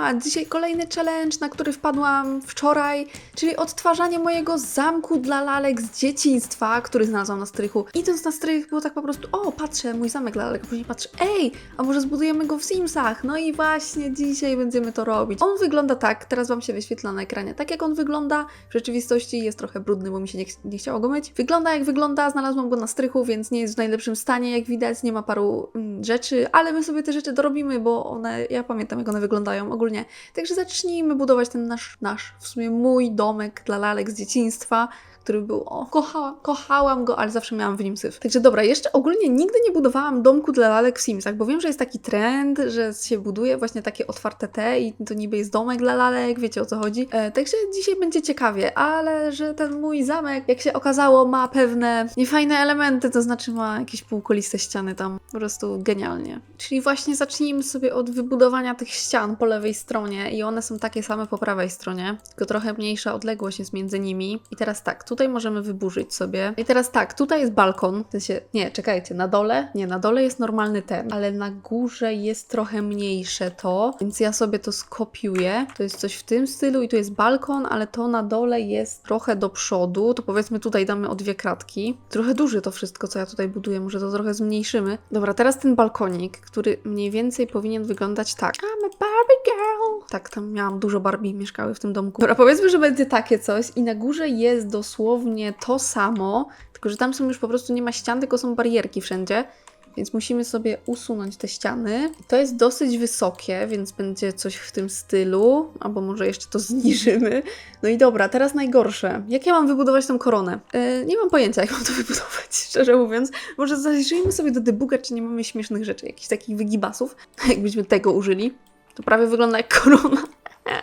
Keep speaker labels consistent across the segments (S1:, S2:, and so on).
S1: Siema, dzisiaj kolejny challenge, na który wpadłam wczoraj, czyli odtwarzanie mojego zamku dla lalek z dzieciństwa, który znalazłam na strychu. Idąc na strych było tak po prostu, o patrzę, mój zamek dla lalek, a później patrzę, ej, a może zbudujemy go w Simsach? No i właśnie dzisiaj będziemy to robić. On wygląda tak, teraz Wam się wyświetla na ekranie, tak jak on wygląda, w rzeczywistości jest trochę brudny, bo mi się nie, ch- nie chciało go myć. Wygląda jak wygląda, znalazłam go na strychu, więc nie jest w najlepszym stanie, jak widać, nie ma paru mm, rzeczy, ale my sobie te rzeczy dorobimy, bo one, ja pamiętam jak one wyglądają ogólnie. Także zacznijmy budować ten nasz, nasz, w sumie mój domek dla lalek z dzieciństwa, który był, o, kochałam, kochałam go, ale zawsze miałam w nim syf. Także dobra, jeszcze ogólnie nigdy nie budowałam domku dla lalek w Simsach, bo wiem, że jest taki trend, że się buduje właśnie takie otwarte te i to niby jest domek dla lalek, wiecie o co chodzi. E, także dzisiaj będzie ciekawie, ale że ten mój zamek, jak się okazało, ma pewne niefajne elementy, to znaczy ma jakieś półkoliste ściany tam, po prostu genialnie. Czyli właśnie zacznijmy sobie od wybudowania tych ścian po lewej stronie i one są takie same po prawej stronie, tylko trochę mniejsza odległość jest między nimi. I teraz tak, tutaj możemy wyburzyć sobie. I teraz tak, tutaj jest balkon, w sensie, nie, czekajcie, na dole, nie, na dole jest normalny ten, ale na górze jest trochę mniejsze to, więc ja sobie to skopiuję. To jest coś w tym stylu i tu jest balkon, ale to na dole jest trochę do przodu, to powiedzmy tutaj damy o dwie kratki. Trochę duży to wszystko, co ja tutaj buduję, może to trochę zmniejszymy. Dobra, teraz ten balkonik, który mniej więcej powinien wyglądać tak. I'm a Barbie girl. Tak, tam miałam dużo Barbie mieszkały w tym domku. Dobra, powiedzmy, że będzie takie coś i na górze jest dosłownie to samo, tylko że tam są już po prostu nie ma ścian, tylko są barierki wszędzie. Więc musimy sobie usunąć te ściany. To jest dosyć wysokie, więc będzie coś w tym stylu, albo może jeszcze to zniżymy. No i dobra, teraz najgorsze. Jak ja mam wybudować tą koronę? E, nie mam pojęcia, jak mam to wybudować, szczerze mówiąc. Może zajrzyjmy sobie do debuga, czy nie mamy śmiesznych rzeczy, jakichś takich wygibasów. Jakbyśmy tego użyli. To prawie wygląda jak korona.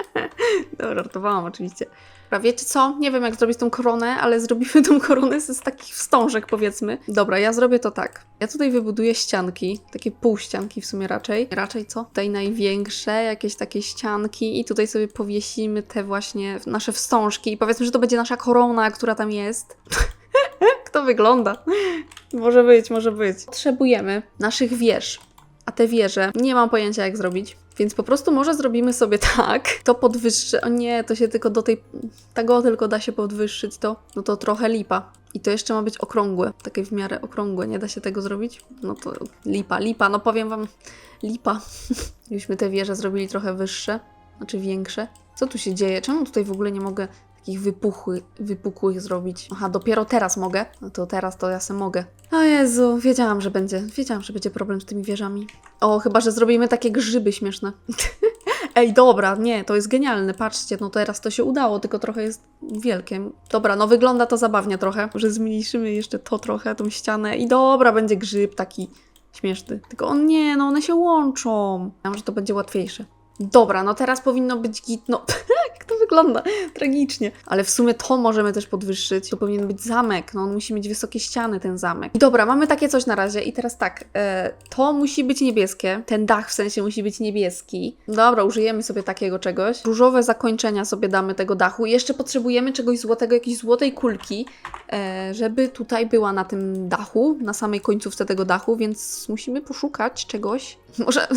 S1: Dobra, żartowałam oczywiście. Dobra, wiecie co? Nie wiem, jak zrobić tą koronę, ale zrobimy tą koronę z, takich wstążek, powiedzmy. Dobra, ja zrobię to tak. Ja tutaj wybuduję ścianki, takie półścianki w sumie raczej. Raczej co? Tutaj największe, jakieś takie ścianki i tutaj sobie powiesimy te właśnie nasze wstążki i powiedzmy, że to będzie nasza korona, która tam jest. Jak to wygląda? Może być, może być. Potrzebujemy naszych wież. A te wieże nie mam pojęcia jak zrobić. Więc po prostu może zrobimy sobie tak. To podwyższy. O nie, to się tylko do tej. Tego tylko da się podwyższyć to. No to trochę lipa. I to jeszcze ma być okrągłe. Takie w miarę okrągłe. Nie da się tego zrobić? No to lipa, lipa. No powiem wam, lipa. Gdybyśmy te wieże zrobili trochę wyższe, znaczy większe. Co tu się dzieje? Czemu tutaj w ogóle nie mogę takich wypuchły, wypukłych zrobić? Aha, dopiero teraz mogę. No to teraz to ja se mogę. O Jezu, wiedziałam, że będzie. Wiedziałam, że będzie problem z tymi wieżami. O, chyba, że zrobimy takie grzyby śmieszne. Ej, dobra, nie, to jest genialne, patrzcie, no teraz to się udało, tylko trochę jest wielkie. Dobra, no wygląda to zabawnie trochę. Może zmniejszymy jeszcze to trochę, tą ścianę i dobra, będzie grzyb taki śmieszny. Tylko on nie, no one się łączą. Ja że to będzie łatwiejsze. Dobra, no teraz powinno być git, no jak to wygląda? Tragicznie. Ale w sumie to możemy też podwyższyć. To powinien być zamek, no on musi mieć wysokie ściany, ten zamek. I dobra, mamy takie coś na razie i teraz tak, e, to musi być niebieskie, ten dach w sensie musi być niebieski. Dobra, użyjemy sobie takiego czegoś. Różowe zakończenia sobie damy tego dachu. Jeszcze potrzebujemy czegoś złotego, jakiejś złotej kulki, e, żeby tutaj była na tym dachu, na samej końcówce tego dachu, więc musimy poszukać czegoś. Może,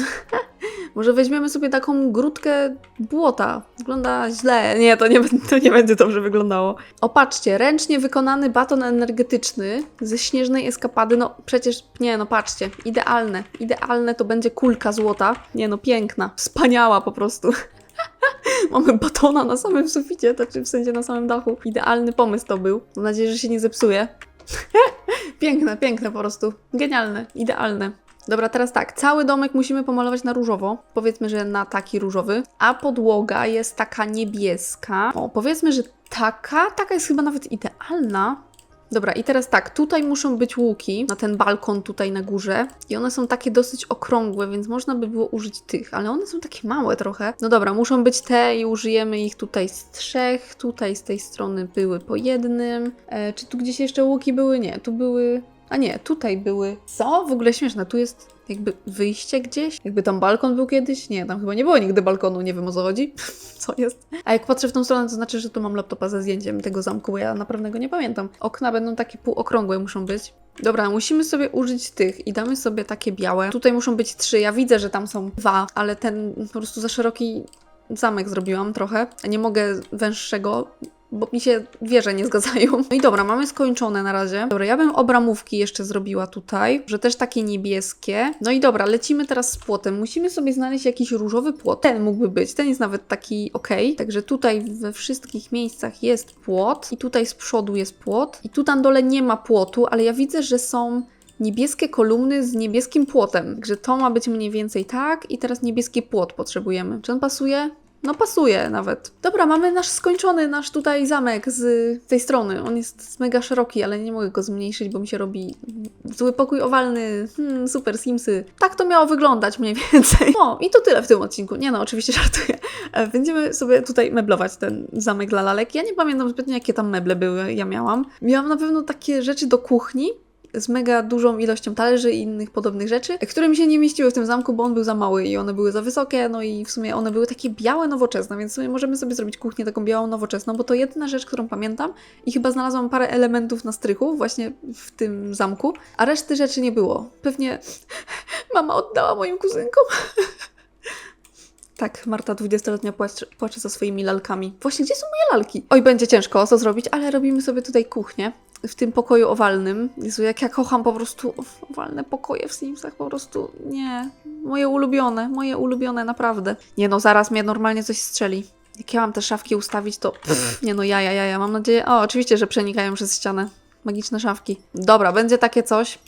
S1: może weźmiemy sobie taką grudkę błota. Wygląda źle. Nie, to nie, to nie będzie dobrze wyglądało. O, patrzcie, ręcznie wykonany baton energetyczny ze śnieżnej eskapady. No przecież, nie, no patrzcie, idealne. Idealne to będzie kulka złota. Nie, no piękna, wspaniała po prostu. Mamy batona na samym suficie, znaczy w sensie na samym dachu. Idealny pomysł to był. Mam nadzieję, że się nie zepsuje. piękne, piękne po prostu. Genialne, idealne. Dobra, teraz tak, cały domek musimy pomalować na różowo. Powiedzmy, że na taki różowy. A podłoga jest taka niebieska. O, powiedzmy, że taka, taka jest chyba nawet idealna. Dobra, i teraz tak, tutaj muszą być łuki na ten balkon tutaj na górze i one są takie dosyć okrągłe, więc można by było użyć tych, ale one są takie małe trochę. No dobra, muszą być te i użyjemy ich tutaj z trzech, tutaj z tej strony były po jednym. E, czy tu gdzieś jeszcze łuki były? Nie, tu były A nie, tutaj były. Co? W ogóle śmieszne. Tu jest jakby wyjście gdzieś. Jakby tam balkon był kiedyś. Nie, tam chyba nie było nigdy balkonu, nie wiem o co chodzi. Co jest? A jak patrzę w tą stronę, to znaczy, że tu mam laptopa ze zdjęciem tego zamku, bo ja naprawdę go nie pamiętam. Okna będą takie półokrągłe, muszą być. Dobra, musimy sobie użyć tych i damy sobie takie białe. Tutaj muszą być trzy. Ja widzę, że tam są dwa, ale ten po prostu za szeroki zamek zrobiłam trochę. Nie mogę węższego, bo mi się wieże nie zgadzają. No i dobra, mamy skończone na razie. Dobra, ja bym obramówki jeszcze zrobiła tutaj, że też takie niebieskie. No i dobra, lecimy teraz z płotem. Musimy sobie znaleźć jakiś różowy płot. Ten mógłby być, ten jest nawet taki ok. Także tutaj we wszystkich miejscach jest płot i tutaj z przodu jest płot i tu na dole nie ma płotu, ale ja widzę, że są niebieskie kolumny z niebieskim płotem. Także to ma być mniej więcej tak i teraz niebieski płot potrzebujemy. Czy on pasuje? No pasuje nawet. Dobra, mamy nasz skończony, nasz tutaj zamek z tej strony. On jest mega szeroki, ale nie mogę go zmniejszyć, bo mi się robi zły pokój owalny. Hmm, super Simsy. Tak to miało wyglądać mniej więcej. No i to tyle w tym odcinku. Nie no, oczywiście żartuję. E, Będziemy sobie tutaj meblować ten zamek dla lalek. Ja nie pamiętam zbytnio, jakie tam meble były, ja miałam. Miałam na pewno takie rzeczy do kuchni, z mega dużą ilością talerzy i innych podobnych rzeczy, które mi się nie mieściły w tym zamku, bo on był za mały i one były za wysokie, no i w sumie one były takie białe, nowoczesne, więc w sumie możemy sobie zrobić kuchnię taką białą, nowoczesną, bo to jedyna rzecz, którą pamiętam i chyba znalazłam parę elementów na strychu właśnie w tym zamku, a reszty rzeczy nie było. Pewnie mama oddała moim kuzynkom. Tak, Marta 20-letnia płacze, płacze za swoimi lalkami. Właśnie, gdzie są moje lalki? Oj, będzie ciężko to zrobić, ale robimy sobie tutaj kuchnię w tym pokoju owalnym. Jezu, jak ja kocham po prostu owalne pokoje w Simsach, po prostu nie. Moje ulubione, moje ulubione, naprawdę. Nie no, zaraz mnie normalnie coś strzeli. Jak ja mam te szafki ustawić, to pff, nie no, ja, ja, ja, ja. Mam nadzieję, o, oczywiście, że przenikają przez ścianę. Magiczne szafki. Dobra, będzie takie coś.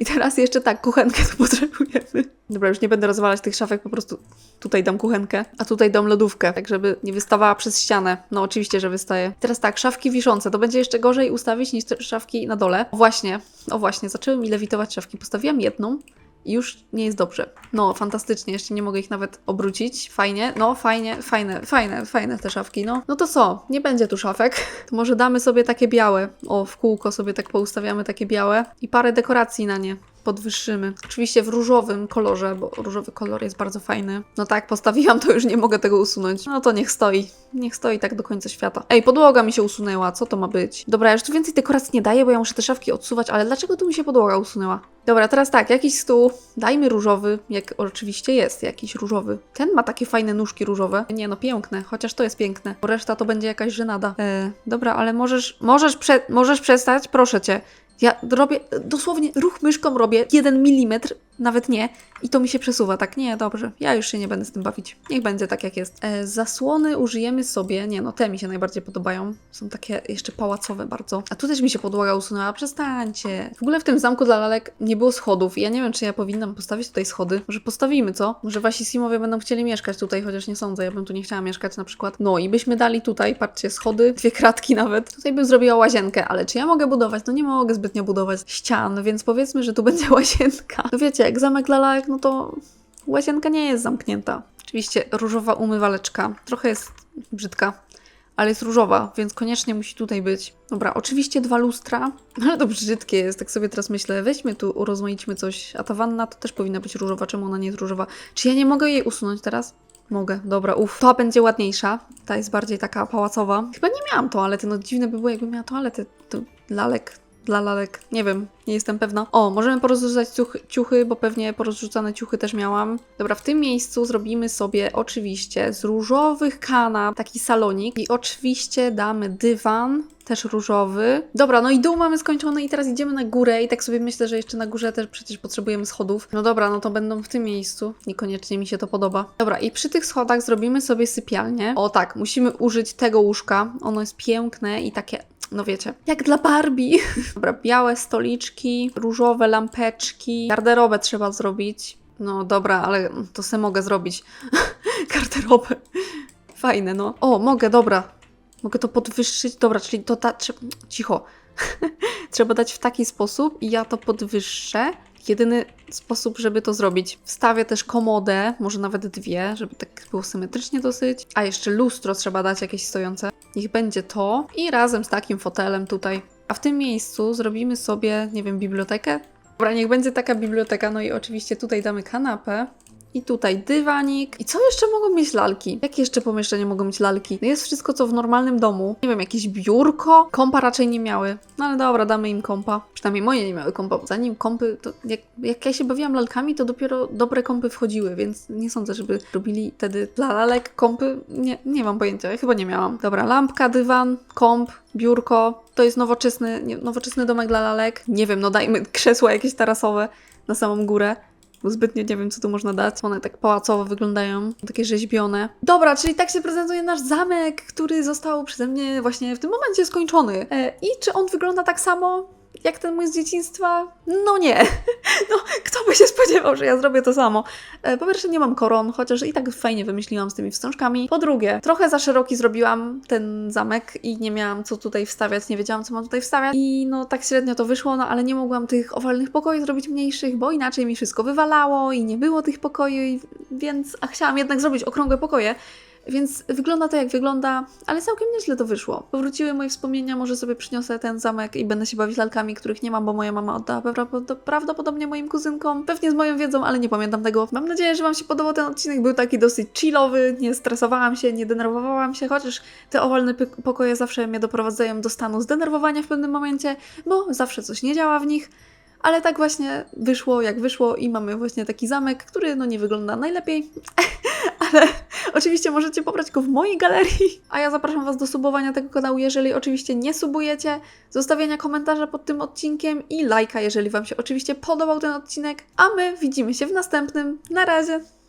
S1: I teraz jeszcze tak, kuchenkę tu potrzebujemy. Dobra, już nie będę rozwalać tych szafek, po prostu tutaj dam kuchenkę, a tutaj dam lodówkę, tak żeby nie wystawała przez ścianę. No oczywiście, że wystaje. Teraz tak, szafki wiszące, to będzie jeszcze gorzej ustawić niż szafki na dole. O właśnie, o właśnie, zaczęły mi lewitować szafki. Postawiłam jedną już nie jest dobrze. No, fantastycznie, jeszcze nie mogę ich nawet obrócić. Fajnie, no fajnie, fajne, fajne, fajne te szafki, no. No to co, nie będzie tu szafek. To może damy sobie takie białe. O, w kółko sobie tak poustawiamy takie białe i parę dekoracji na nie podwyższymy. Oczywiście w różowym kolorze, bo różowy kolor jest bardzo fajny. No tak, postawiłam, to już nie mogę tego usunąć. No to niech stoi. Niech stoi tak do końca świata. Ej, podłoga mi się usunęła, co to ma być? Dobra, ja już tu więcej dekoracji nie daję, bo ja muszę te szafki odsuwać, ale dlaczego tu mi się podłoga usunęła? Dobra, teraz tak, jakiś stół, dajmy różowy, jak oczywiście jest jakiś różowy. Ten ma takie fajne nóżki różowe. Nie no, piękne, chociaż to jest piękne, bo reszta to będzie jakaś żenada. E, dobra, ale możesz, możesz, prze, możesz przestać? Proszę cię. Ja robię, dosłownie ruch myszką robię jeden milimetr, nawet nie, i to mi się przesuwa. Tak, nie, dobrze, ja już się nie będę z tym bawić. Niech będzie tak, jak jest. E, zasłony użyjemy sobie, nie no, te mi się najbardziej podobają. Są takie jeszcze pałacowe bardzo. A tu też mi się podłoga usunęła, przestańcie. W ogóle w tym zamku dla lalek nie było schodów. Ja nie wiem, czy ja powinnam postawić tutaj schody. Może postawimy, co? Może wasi simowie będą chcieli mieszkać tutaj, chociaż nie sądzę, ja bym tu nie chciała mieszkać na przykład. No i byśmy dali tutaj, patrzcie, schody, dwie kratki nawet. Tutaj bym zrobiła łazienkę, ale czy ja mogę budować? No nie mogę zbytnio budować ścian, więc powiedzmy, że tu będzie łazienka. No wiecie, jak zamek lalek, no to łazienka nie jest zamknięta. Oczywiście różowa umywaleczka. Trochę jest brzydka, ale jest różowa, więc koniecznie musi tutaj być. Dobra, oczywiście dwa lustra, ale to brzydkie jest, tak sobie teraz myślę. Weźmy tu, urozmaićmy coś. A ta wanna to też powinna być różowa. Czemu ona nie jest różowa? Czy ja nie mogę jej usunąć teraz? Mogę, dobra, uff. Ta będzie ładniejsza. Ta jest bardziej taka pałacowa. Chyba nie miałam toalety, no dziwne by było, jakbym miała toaletę. To lalek, dla lalek. Nie wiem, nie jestem pewna. O, możemy porozrzucać ciuchy, bo pewnie porozrzucane ciuchy też miałam. Dobra, w tym miejscu zrobimy sobie oczywiście z różowych kanap taki salonik i oczywiście damy dywan, też różowy. Dobra, no i dół mamy skończony i teraz idziemy na górę i tak sobie myślę, że jeszcze na górze też przecież potrzebujemy schodów. No dobra, no to będą w tym miejscu. Niekoniecznie mi się to podoba. Dobra, i przy tych schodach zrobimy sobie sypialnię. O tak, musimy użyć tego łóżka. Ono jest piękne i takie no wiecie, jak dla Barbie. Dobra, białe stoliczki, różowe lampeczki, garderobę trzeba zrobić. No dobra, ale to se mogę zrobić. garderobę. Fajne, no. O, mogę, dobra. Mogę to podwyższyć. Dobra, czyli to ta... Cicho. trzeba dać w taki sposób i ja to podwyższę. Jedyny sposób, żeby to zrobić. Wstawię też komodę, może nawet dwie, żeby tak było symetrycznie dosyć. A jeszcze lustro trzeba dać jakieś stojące. Niech będzie to i razem z takim fotelem tutaj. A w tym miejscu zrobimy sobie, nie wiem, bibliotekę. Dobra, niech będzie taka biblioteka. No i oczywiście tutaj damy kanapę. I tutaj dywanik. I co jeszcze mogą mieć lalki? Jakie jeszcze pomieszczenia mogą mieć lalki? No jest wszystko, co w normalnym domu. Nie wiem, jakieś biurko. Kompa raczej nie miały. No ale dobra, damy im kompa. Przynajmniej moje nie miały kompa. Zanim kompy, to jak, jak ja się bawiłam lalkami, to dopiero dobre kompy wchodziły, więc nie sądzę, żeby robili wtedy dla lalek kompy. Nie, nie mam pojęcia, ja chyba nie miałam. Dobra, lampka, dywan, komp, biurko. To jest nowoczesny, nowoczesny domek dla lalek. Nie wiem, no dajmy krzesła jakieś tarasowe na samą górę zbytnio nie wiem, co tu można dać. One tak pałacowo wyglądają, takie rzeźbione. Dobra, czyli tak się prezentuje nasz zamek, który został przeze mnie właśnie w tym momencie skończony. E, I czy on wygląda tak samo? Jak ten mój z dzieciństwa? No nie. No, kto by się spodziewał, że ja zrobię to samo? E, Po pierwsze, nie mam koron, chociaż i tak fajnie wymyśliłam z tymi wstążkami. Po drugie, trochę za szeroki zrobiłam ten zamek i nie miałam co tutaj wstawiać, nie wiedziałam, co mam tutaj wstawiać. I no, tak średnio to wyszło, no ale nie mogłam tych owalnych pokoi zrobić mniejszych, bo inaczej mi wszystko wywalało i nie było tych pokoi, więc a chciałam jednak zrobić okrągłe pokoje. Więc wygląda to jak wygląda, ale całkiem nieźle to wyszło. Powróciły moje wspomnienia, może sobie przyniosę ten zamek i będę się bawić lalkami, których nie mam, bo moja mama oddała prawdopod- prawdopodobnie moim kuzynkom. Pewnie z moją wiedzą, ale nie pamiętam tego. Mam nadzieję, że Wam się podobał ten odcinek. Był taki dosyć chillowy, nie stresowałam się, nie denerwowałam się, chociaż te owalne pokoje zawsze mnie doprowadzają do stanu zdenerwowania w pewnym momencie, bo zawsze coś nie działa w nich. Ale tak właśnie wyszło, jak wyszło i mamy właśnie taki zamek, który no nie wygląda najlepiej, ale oczywiście możecie pobrać go w mojej galerii. A ja zapraszam Was do subowania tego kanału, jeżeli oczywiście nie subujecie, zostawienia komentarza pod tym odcinkiem i lajka, jeżeli Wam się oczywiście podobał ten odcinek. A my widzimy się w następnym. Na razie!